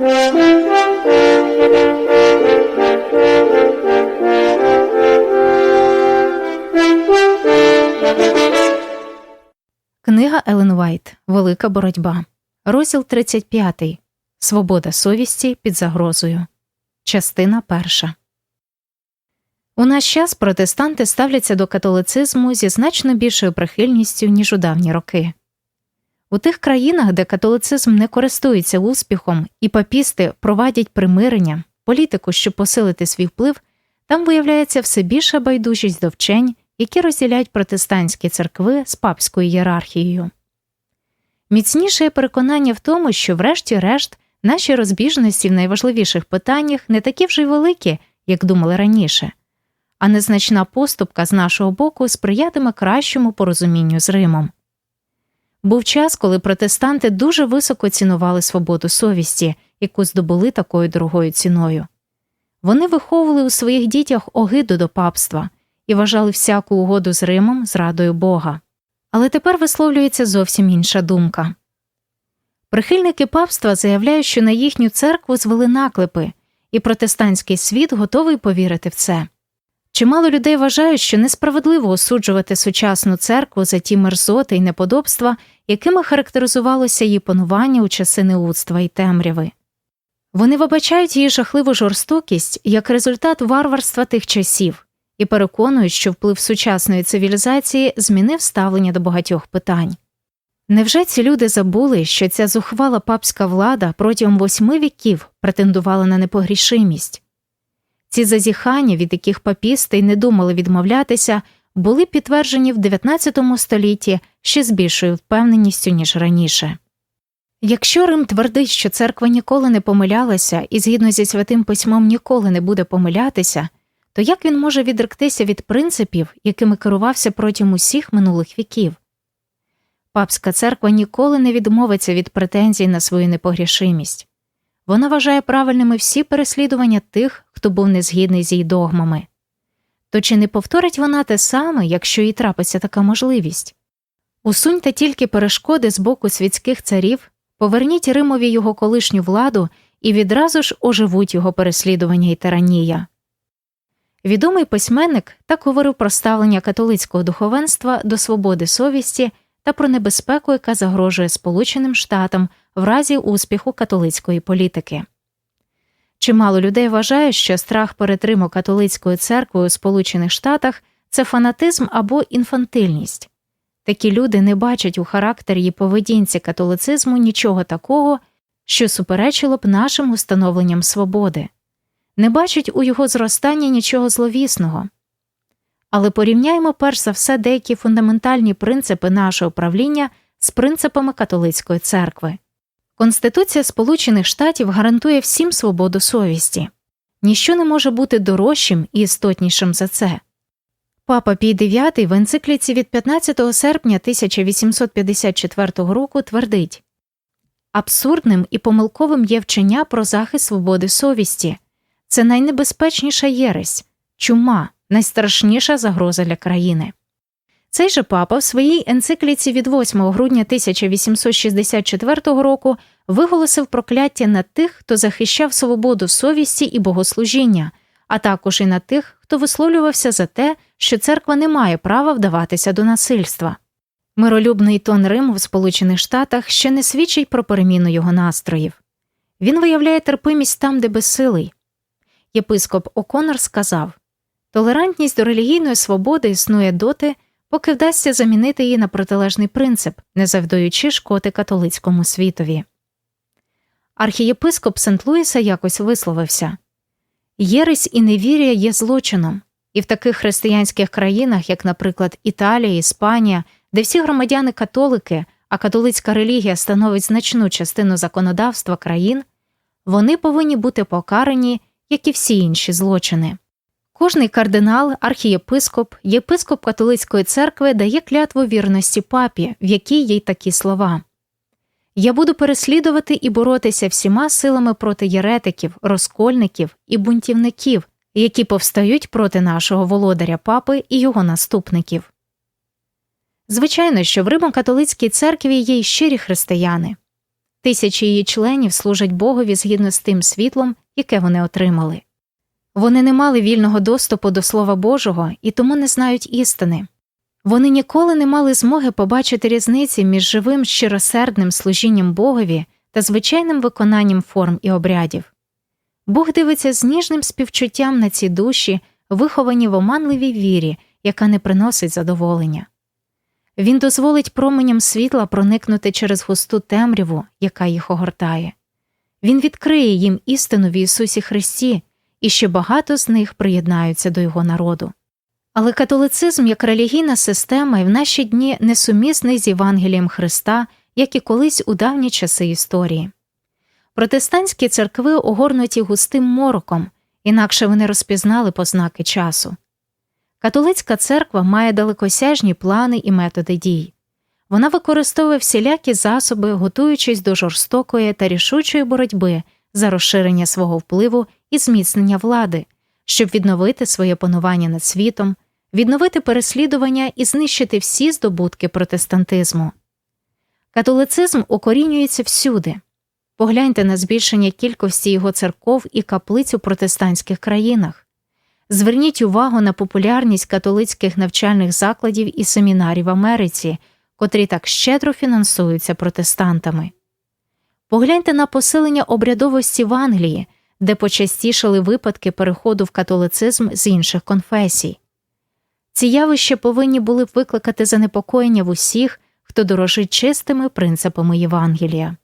Книга Елен Вайт Велика боротьба. Розділ 35. Свобода совісті під загрозою. Частина перша. У наш час протестанти ставляться до католицизму зі значно більшою прихильністю, ніж у давні роки. У тих країнах, де католицизм не користується успіхом і папісти провадять примирення, політику, щоб посилити свій вплив, там виявляється все більша байдужість до вчень, які розділяють протестантські церкви з папською ієрархією. Міцніше є переконання в тому, що, врешті-решт, наші розбіжності в найважливіших питаннях не такі вже й великі, як думали раніше, а незначна поступка з нашого боку сприятиме кращому порозумінню з Римом. Був час, коли протестанти дуже високо цінували свободу совісті, яку здобули такою дорогою ціною. Вони виховували у своїх дітях огиду до папства і вважали всяку угоду з Римом зрадою Бога. Але тепер висловлюється зовсім інша думка. Прихильники папства заявляють, що на їхню церкву звели наклепи, і протестантський світ готовий повірити в це. Чимало людей вважають, що несправедливо осуджувати сучасну церкву за ті мерзоти й неподобства, якими характеризувалося її панування у часи неудства і темряви. Вони вибачають її жахливу жорстокість як результат варварства тих часів і переконують, що вплив сучасної цивілізації змінив ставлення до багатьох питань. Невже ці люди забули, що ця зухвала папська влада протягом восьми віків претендувала на непогрішимість? Ці зазіхання, від яких папісти й не думали відмовлятися, були підтверджені в 19 столітті ще з більшою впевненістю, ніж раніше. Якщо Рим твердить, що церква ніколи не помилялася і згідно зі святим письмом ніколи не буде помилятися, то як він може відректися від принципів, якими керувався протягом усіх минулих віків? Папська церква ніколи не відмовиться від претензій на свою непогрішимість. Вона вважає правильними всі переслідування тих, хто був незгідний з її догмами. То чи не повторить вона те саме, якщо їй трапиться така можливість? Усуньте тільки перешкоди з боку світських царів, поверніть Римові його колишню владу і відразу ж оживуть його переслідування і тиранія. Відомий письменник так говорив про ставлення католицького духовенства до свободи совісті та про небезпеку, яка загрожує Сполученим Штатам в разі успіху католицької політики. Чимало людей вважає, що страх перед Римо-католицькою церквою у Сполучених Штатах це фанатизм або інфантильність. Такі люди не бачать у характері і поведінці католицизму нічого такого, що суперечило б нашим установленням свободи, не бачать у його зростанні нічого зловісного. Але порівняємо перш за все деякі фундаментальні принципи нашого правління з принципами католицької церкви. Конституція Сполучених Штатів гарантує всім свободу совісті, ніщо не може бути дорожчим і істотнішим за це. Папа Пій IX в енцикліці від 15 серпня 1854 року твердить абсурдним і помилковим є вчення про захист свободи совісті, це найнебезпечніша єресь, чума, найстрашніша загроза для країни. Цей же папа в своїй енцикліці від 8 грудня 1864 року виголосив прокляття на тих, хто захищав свободу совісті і богослужіння, а також і на тих, хто висловлювався за те, що церква не має права вдаватися до насильства. Миролюбний тон Риму в Сполучених Штатах ще не свідчить про переміну його настроїв. Він виявляє терпимість там, де безсилий. Єпископ Оконор сказав толерантність до релігійної свободи існує доти поки вдасться замінити її на протилежний принцип, не завдаючи шкоди католицькому світові. Архієпископ Сент Луїса якось висловився Єресь і невір'я є злочином, і в таких християнських країнах, як, наприклад, Італія, Іспанія, де всі громадяни католики, а католицька релігія становить значну частину законодавства країн, вони повинні бути покарані, як і всі інші злочини. Кожний кардинал, архієпископ, єпископ католицької церкви дає клятву вірності папі, в якій є й такі слова Я буду переслідувати і боротися всіма силами проти єретиків, розкольників і бунтівників, які повстають проти нашого володаря папи і його наступників. Звичайно, що в Римо-католицькій церкві є й щирі християни. Тисячі її членів служать Богові згідно з тим світлом, яке вони отримали. Вони не мали вільного доступу до Слова Божого і тому не знають істини. Вони ніколи не мали змоги побачити різниці між живим щиросердним служінням Богові та звичайним виконанням форм і обрядів. Бог дивиться з ніжним співчуттям на ці душі, виховані в оманливій вірі, яка не приносить задоволення. Він дозволить променям світла проникнути через густу темряву, яка їх огортає. Він відкриє їм істину в Ісусі Христі, і ще багато з них приєднаються до Його народу. Але католицизм як релігійна система і в наші дні несумісний з Євангелієм Христа, як і колись у давні часи історії. Протестантські церкви огорнуті густим мороком, інакше вони розпізнали познаки часу. Католицька церква має далекосяжні плани і методи дій. Вона використовує всілякі засоби, готуючись до жорстокої та рішучої боротьби за розширення свого впливу і зміцнення влади, щоб відновити своє панування над світом, відновити переслідування і знищити всі здобутки протестантизму. Католицизм укорінюється всюди. Погляньте на збільшення кількості його церков і каплиць у протестантських країнах. Зверніть увагу на популярність католицьких навчальних закладів і семінарів в Америці, котрі так щедро фінансуються протестантами. Погляньте на посилення обрядовості в Англії, де почастішали випадки переходу в католицизм з інших конфесій. Ці явища повинні були б викликати занепокоєння в усіх, хто дорожить чистими принципами Євангелія.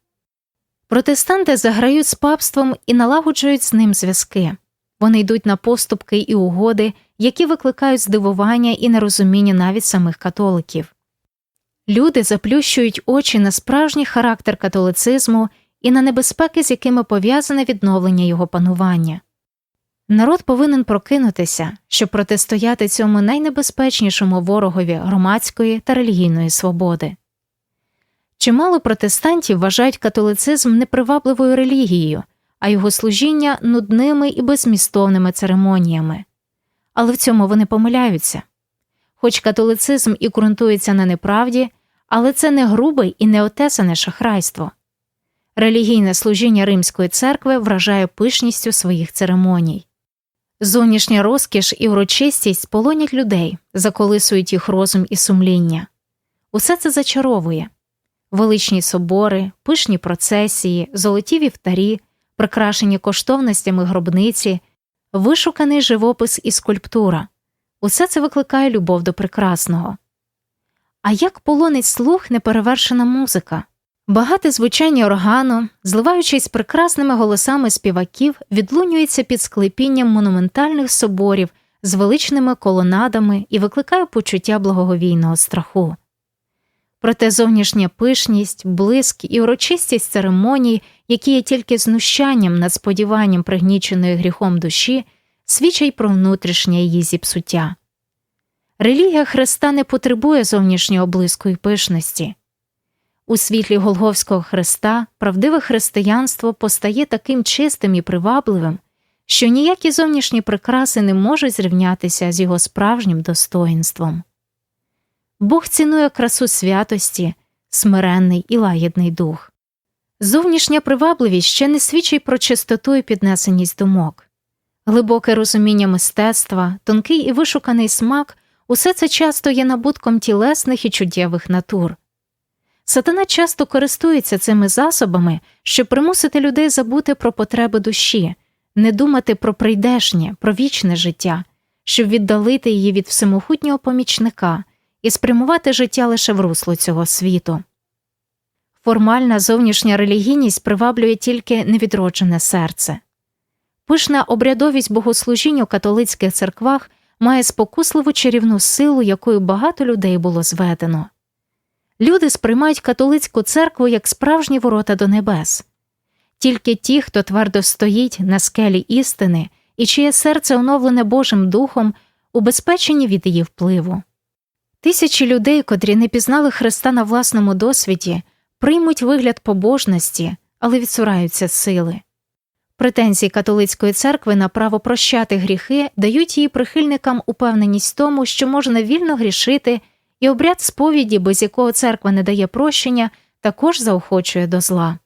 Протестанти заграють з папством і налагоджують з ним зв'язки. Вони йдуть на поступки і угоди, які викликають здивування і нерозуміння навіть самих католиків. Люди заплющують очі на справжній характер католицизму і на небезпеки, з якими пов'язане відновлення його панування. Народ повинен прокинутися, щоб протистояти цьому найнебезпечнішому ворогові громадської та релігійної свободи. Чимало протестантів вважають католицизм непривабливою релігією, а його служіння нудними і безмістовними церемоніями. Але в цьому вони помиляються. Хоч католицизм і ґрунтується на неправді, але це не грубе і не отесане шахрайство. Релігійне служіння Римської церкви вражає пишністю своїх церемоній. Зовнішня розкіш і урочистість полонять людей, заколисують їх розум і сумління. Усе це зачаровує величні собори, пишні процесії, золоті вівтарі, прикрашені коштовностями гробниці, вишуканий живопис і скульптура. Усе це викликає любов до прекрасного. А як полонить слух неперевершена музика? Багате звучання органу, зливаючись прекрасними голосами співаків, відлунюється під склепінням монументальних соборів з величними колонадами і викликає почуття благоговійного страху. Проте зовнішня пишність, блиск і урочистість церемоній, які є тільки знущанням над сподіванням пригніченої гріхом душі, свідчать про внутрішнє її зіпсуття. Релігія Христа не потребує зовнішнього блиску і пишності. У світлі Голговського Христа правдиве християнство постає таким чистим і привабливим, що ніякі зовнішні прикраси не можуть зрівнятися з його справжнім достоїнством. Бог цінує красу святості, смиренний і лагідний дух. Зовнішня привабливість ще не свідчить про чистоту і піднесеність думок, глибоке розуміння мистецтва, тонкий і вишуканий смак усе це часто є набутком тілесних і чуттєвих натур. Сатана часто користується цими засобами, щоб примусити людей забути про потреби душі, не думати про прийдешнє, про вічне життя, щоб віддалити її від всемогутнього помічника і спрямувати життя лише в русло цього світу. Формальна зовнішня релігійність приваблює тільки невідроджене серце. Пишна обрядовість богослужінь у католицьких церквах має спокусливу чарівну силу, якою багато людей було зведено. Люди сприймають католицьку церкву як справжні ворота до небес. Тільки ті, хто твердо стоїть на скелі істини і чиє серце оновлене Божим Духом, убезпечені від її впливу. Тисячі людей, котрі не пізнали Христа на власному досвіді, приймуть вигляд побожності, але відсураються сили. Претензії католицької церкви на право прощати гріхи дають її прихильникам упевненість в тому, що можна вільно грішити, і обряд сповіді, без якого церква не дає прощення, також заохочує до зла.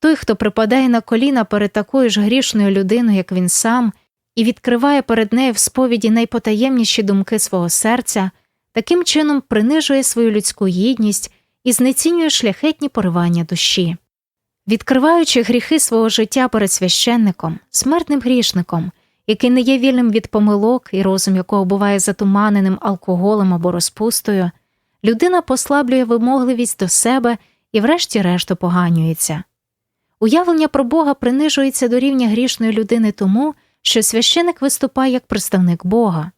той, хто припадає на коліна перед такою ж грішною людиною, як він сам, і відкриває перед нею в сповіді найпотаємніші думки свого серця, таким чином принижує свою людську гідність і знецінює шляхетні поривання душі. Відкриваючи гріхи свого життя перед священником, смертним грішником, який не є вільним від помилок і розум якого буває затуманеним алкоголем або розпустою, людина послаблює вимогливість до себе і, врешті-решт, поганюється. Уявлення про Бога принижується до рівня грішної людини тому, що священик виступає як представник Бога.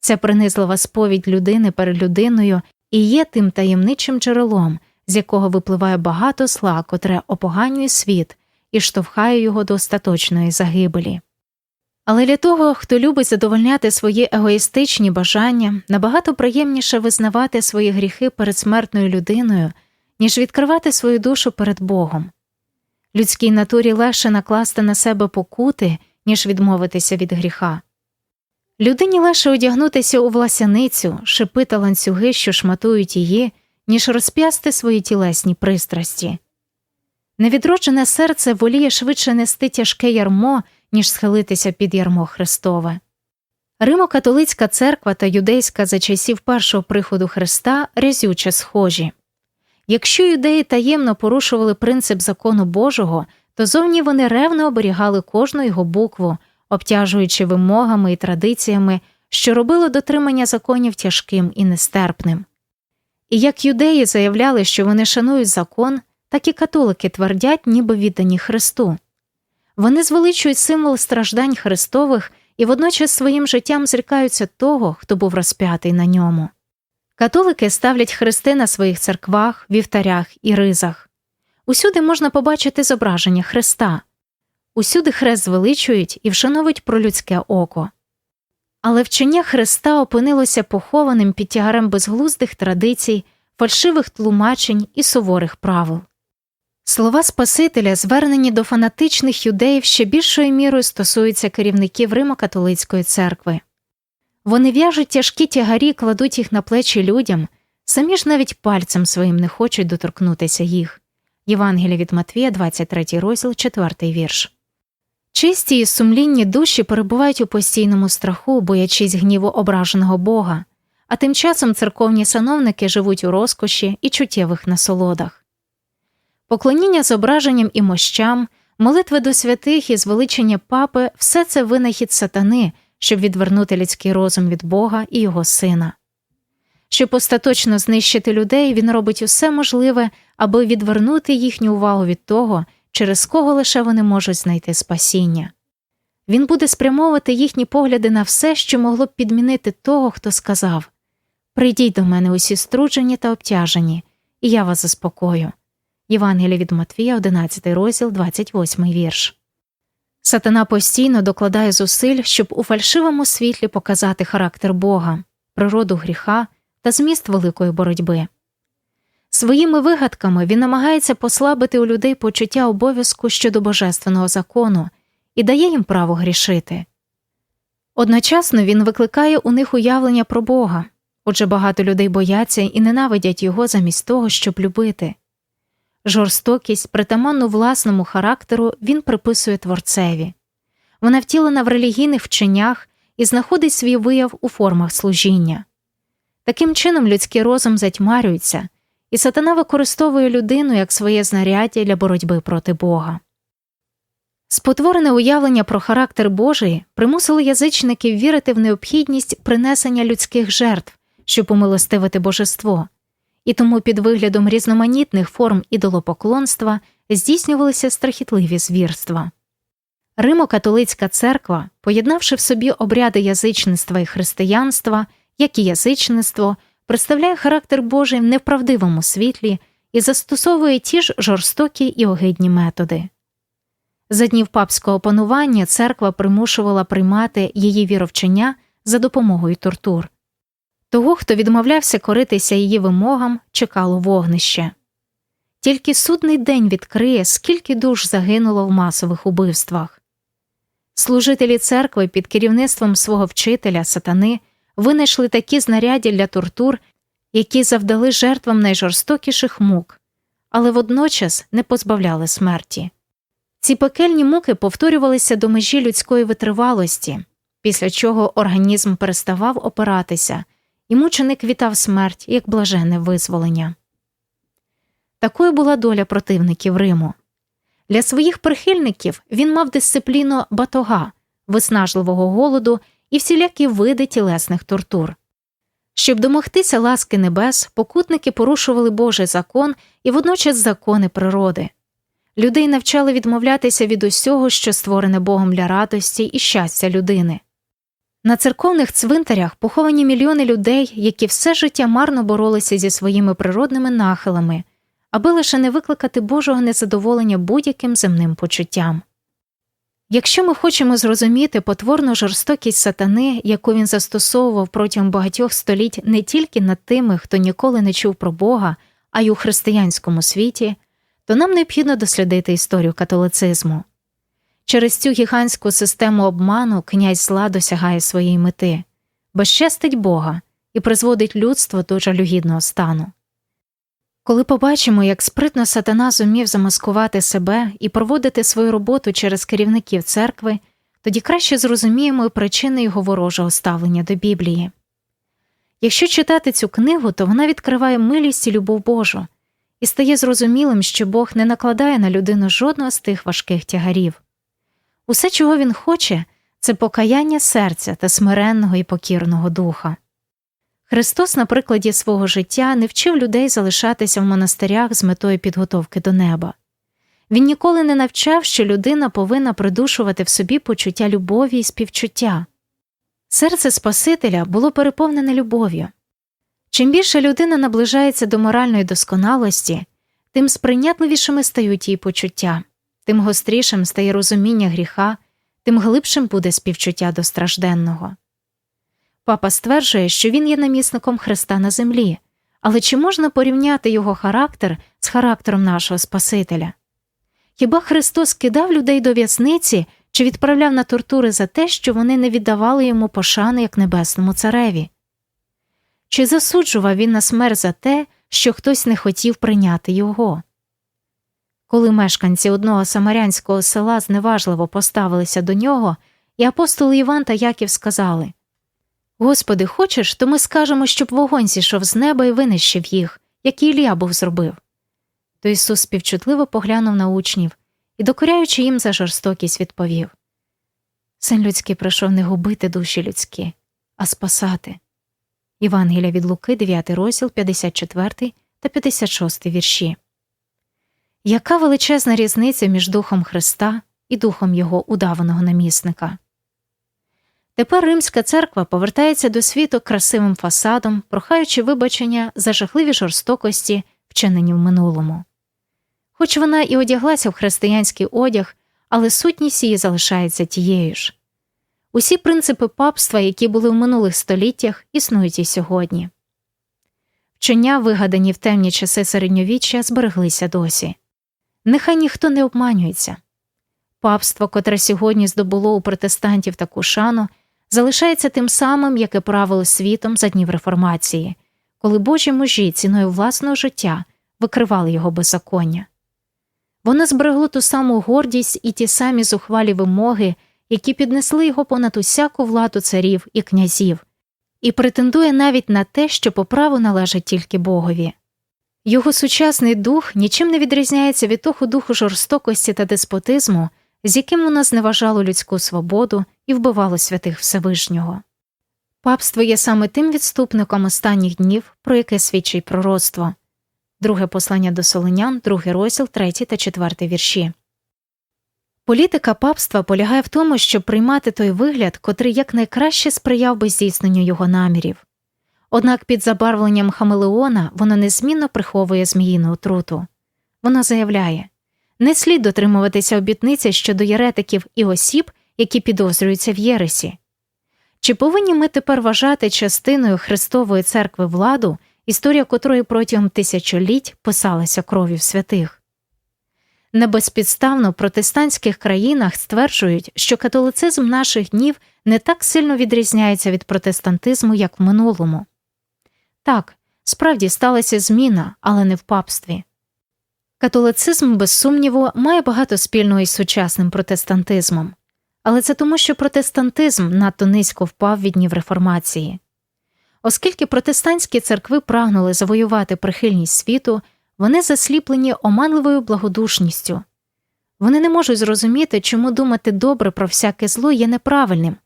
Ця принизлива сповідь людини перед людиною і є тим таємничим джерелом, з якого випливає багато зла, котре опоганює світ і штовхає його до остаточної загибелі. Але для того, хто любить задовольняти свої егоїстичні бажання, набагато приємніше визнавати свої гріхи перед смертною людиною, ніж відкривати свою душу перед Богом. Людській натурі легше накласти на себе покути, ніж відмовитися від гріха. Людині легше одягнутися у власяницю, шипи та ланцюги, що шматують її, ніж розп'ясти свої тілесні пристрасті. Невідроджене серце воліє швидше нести тяжке ярмо, ніж схилитися під ярмо Христове. Римо-католицька церква та юдейська за часів першого приходу Христа разюче схожі. Якщо юдеї таємно порушували принцип закону Божого, то зовні вони ревно оберігали кожну його букву, обтяжуючи вимогами і традиціями, що робило дотримання законів тяжким і нестерпним. І як юдеї заявляли, що вони шанують закон, так і католики твердять, ніби віддані Христу. Вони звеличують символ страждань Христових і водночас своїм життям зрікаються того, хто був розп'ятий на ньому. Католики ставлять хрести на своїх церквах, вівтарях і ризах. Усюди можна побачити зображення Христа, усюди хрест звеличують і вшановують про людське око. Але вчення Христа опинилося похованим під тягарем безглуздих традицій, фальшивих тлумачень і суворих правил. Слова Спасителя, звернені до фанатичних юдеїв, ще більшою мірою стосуються керівників Римо-католицької церкви. Вони в'яжуть тяжкі тягарі, кладуть їх на плечі людям, самі ж навіть пальцем своїм не хочуть доторкнутися їх. Євангелія від Матвія, 23 розділ, 4 вірш. Чисті і сумлінні душі перебувають у постійному страху, боячись гніву ображеного Бога, а тим часом церковні сановники живуть у розкоші і чуттєвих насолодах. Поклоніння зображенням і мощам, молитви до святих і звеличення папи все це винахід сатани, щоб відвернути людський розум від Бога і його сина. Щоб остаточно знищити людей, він робить усе можливе, аби відвернути їхню увагу від того, через кого лише вони можуть знайти спасіння. Він буде спрямовувати їхні погляди на все, що могло б підмінити того, хто сказав Прийдіть до мене усі струджені та обтяжені, і я вас заспокою. Євангелія від Матвія, 11 розділ, 28 вірш. Сатана постійно докладає зусиль, щоб у фальшивому світлі показати характер Бога, природу гріха та зміст великої боротьби. Своїми вигадками він намагається послабити у людей почуття обов'язку щодо божественного закону і дає їм право грішити. Одночасно він викликає у них уявлення про Бога, отже багато людей бояться і ненавидять його замість того, щоб любити. Жорстокість, притаманну власному характеру, він приписує творцеві, вона втілена в релігійних вченнях і знаходить свій вияв у формах служіння. Таким чином людський розум затьмарюється, і сатана використовує людину як своє знаряддя для боротьби проти Бога. Спотворене уявлення про характер Божий примусило язичників вірити в необхідність принесення людських жертв, щоб умилостивити божество і тому під виглядом різноманітних форм ідолопоклонства здійснювалися страхітливі звірства. Римо-католицька церква, поєднавши в собі обряди язичництва і християнства, як і язичництво, представляє характер Божий в неправдивому світлі і застосовує ті ж жорстокі і огидні методи. За днів папського панування церква примушувала приймати її віровчення за допомогою тортур. Того, хто відмовлявся коритися її вимогам, чекало вогнище. Тільки судний день відкриє, скільки душ загинуло в масових убивствах. Служителі церкви під керівництвом свого вчителя сатани винайшли такі знаряддя для тортур, які завдали жертвам найжорстокіших мук, але водночас не позбавляли смерті. Ці пекельні муки повторювалися до межі людської витривалості, після чого організм переставав опиратися, і мученик вітав смерть як блаженне визволення. Такою була доля противників Риму. Для своїх прихильників він мав дисципліну батога, виснажливого голоду і всілякі види тілесних тортур. Щоб домогтися ласки небес, покутники порушували Божий закон і водночас закони природи. Людей навчали відмовлятися від усього, що створене Богом для радості і щастя людини. На церковних цвинтарях поховані мільйони людей, які все життя марно боролися зі своїми природними нахилами, аби лише не викликати Божого незадоволення будь-яким земним почуттям. Якщо ми хочемо зрозуміти потворну жорстокість сатани, яку він застосовував протягом багатьох століть не тільки над тими, хто ніколи не чув про Бога, а й у християнському світі, то нам необхідно дослідити історію католицизму. Через цю гігантську систему обману князь зла досягає своєї мети, безчестить Бога і призводить людство до жалюгідного стану. Коли побачимо, як спритно сатана зумів замаскувати себе і проводити свою роботу через керівників церкви, тоді краще зрозуміємо причини його ворожого ставлення до Біблії. Якщо читати цю книгу, то вона відкриває милість і любов Божу і стає зрозумілим, що Бог не накладає на людину жодного з тих важких тягарів. Усе, чого він хоче, це покаяння серця та смиренного і покірного духа. Христос, на прикладі свого життя, не вчив людей залишатися в монастирях з метою підготовки до неба. Він ніколи не навчав, що людина повинна придушувати в собі почуття любові і співчуття. Серце Спасителя було переповнене любов'ю. Чим більше людина наближається до моральної досконалості, тим сприйнятливішими стають її почуття, тим гострішим стає розуміння гріха, тим глибшим буде співчуття до стражденного. Папа стверджує, що він є намісником Христа на землі, але чи можна порівняти його характер з характером нашого Спасителя? Хіба Христос кидав людей до в'язниці чи відправляв на тортури за те, що вони не віддавали йому пошани як небесному цареві? Чи засуджував він на смерть за те, що хтось не хотів прийняти його? Коли мешканці одного самарянського села зневажливо поставилися до нього, і апостоли Іван та Яків сказали Господи, хочеш, то ми скажемо, щоб вогонь зійшов з неба і винищив їх, як і Ілля був зробив. То Ісус співчутливо поглянув на учнів і, докоряючи їм за жорстокість, відповів Син людський прийшов не губити душі людські, а спасати. Євангелія від Луки, 9 розділ, 54 та 56 вірші. Яка величезна різниця між Духом Христа і Духом Його удаваного намісника? Тепер Римська церква повертається до світу красивим фасадом, прохаючи вибачення за жахливі жорстокості, вчинені в минулому. Хоч вона і одяглася в християнський одяг, але сутність її залишається тією ж. Усі принципи папства, які були в минулих століттях, існують і сьогодні. Вчення, вигадані в темні часи середньовіччя, збереглися досі. Нехай ніхто не обманюється. Папство, котре сьогодні здобуло у протестантів таку шану, залишається тим самим, яке правило світом за днів реформації, коли божі мужі ціною власного життя викривали його беззаконня. Воно зберегло ту саму гордість і ті самі зухвалі вимоги, які піднесли його понад усяку владу царів і князів, і претендує навіть на те, що по праву належить тільки Богові. Його сучасний дух нічим не відрізняється від того духу жорстокості та деспотизму, з яким воно зневажало людську свободу і вбивало святих Всевишнього. Папство є саме тим відступником останніх днів, про яке свідчить пророцтво. Друге послання до Солонян, другий розділ, третій та четвертий вірші. Політика папства полягає в тому, щоб приймати той вигляд, котрий якнайкраще сприяв би здійсненню його намірів. Однак під забарвленням Хамелеона воно незмінно приховує зміїну отруту. Воно заявляє не слід дотримуватися обітниці щодо єретиків і осіб, які підозрюються в Єресі. Чи повинні ми тепер вважати частиною Христової церкви владу, історія котрої протягом тисячоліть писалася кров'ю святих? Небезпідставно в протестантських країнах стверджують, що католицизм наших днів не так сильно відрізняється від протестантизму, як в минулому. Так, справді сталася зміна, але не в папстві. Католицизм, без сумніву, має багато спільного із сучасним протестантизмом, але це тому, що протестантизм надто низько впав від днів реформації. Оскільки протестантські церкви прагнули завоювати прихильність світу, вони засліплені оманливою благодушністю. Вони не можуть зрозуміти, чому думати добре про всяке зло є неправильним,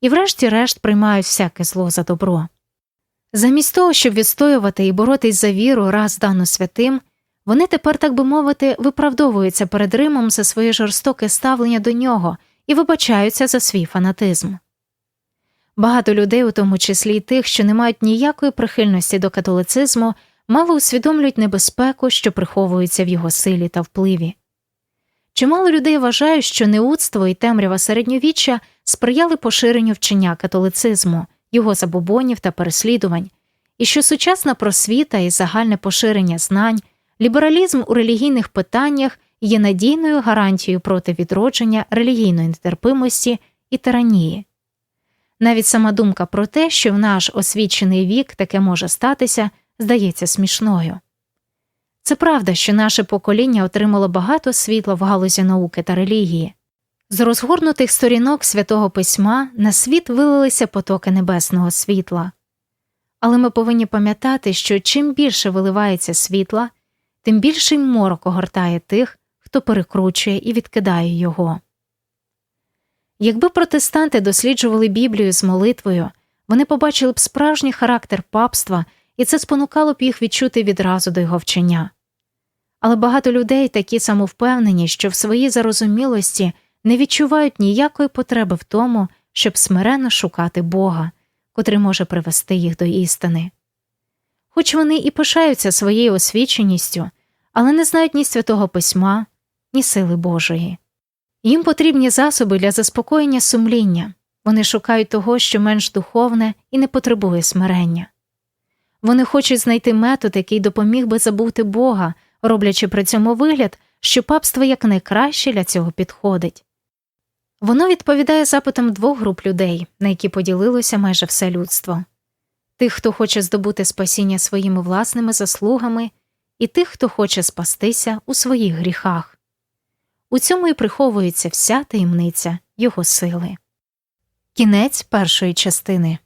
і, врешті-решт, приймають всяке зло за добро. Замість того, щоб відстоювати і боротись за віру раз дану святим, вони тепер, так би мовити, виправдовуються перед Римом за своє жорстоке ставлення до нього і вибачаються за свій фанатизм. Багато людей, у тому числі й тих, що не мають ніякої прихильності до католицизму, мало усвідомлюють небезпеку, що приховується в його силі та впливі. Чимало людей вважають, що неудство і темрява середньовіччя сприяли поширенню вчення католицизму, його забобонів та переслідувань, і що сучасна просвіта і загальне поширення знань, лібералізм у релігійних питаннях є надійною гарантією проти відродження релігійної нетерпимості і тиранії. Навіть сама думка про те, що в наш освічений вік таке може статися, здається смішною. Це правда, що наше покоління отримало багато світла в галузі науки та релігії. З розгорнутих сторінок святого письма на світ вилилися потоки небесного світла. Але ми повинні пам'ятати, що чим більше виливається світла, тим більший морок огортає тих, хто перекручує і відкидає його. Якби протестанти досліджували Біблію з молитвою, вони побачили б справжній характер папства, і це спонукало б їх відчути відразу до його вчення. Але багато людей такі самовпевнені, що в своїй зарозумілості не відчувають ніякої потреби в тому, щоб смиренно шукати Бога, котрий може привести їх до істини. Хоч вони і пишаються своєю освіченістю, але не знають ні святого письма, ні сили Божої. Їм потрібні засоби для заспокоєння сумління, вони шукають того, що менш духовне і не потребує смирення. Вони хочуть знайти метод, який допоміг би забути Бога, роблячи при цьому вигляд, що папство якнайкраще для цього підходить. Воно відповідає запитам двох груп людей, на які поділилося майже все людство тих, хто хоче здобути спасіння своїми власними заслугами, і тих, хто хоче спастися у своїх гріхах. У цьому і приховується вся таємниця його сили. Кінець першої частини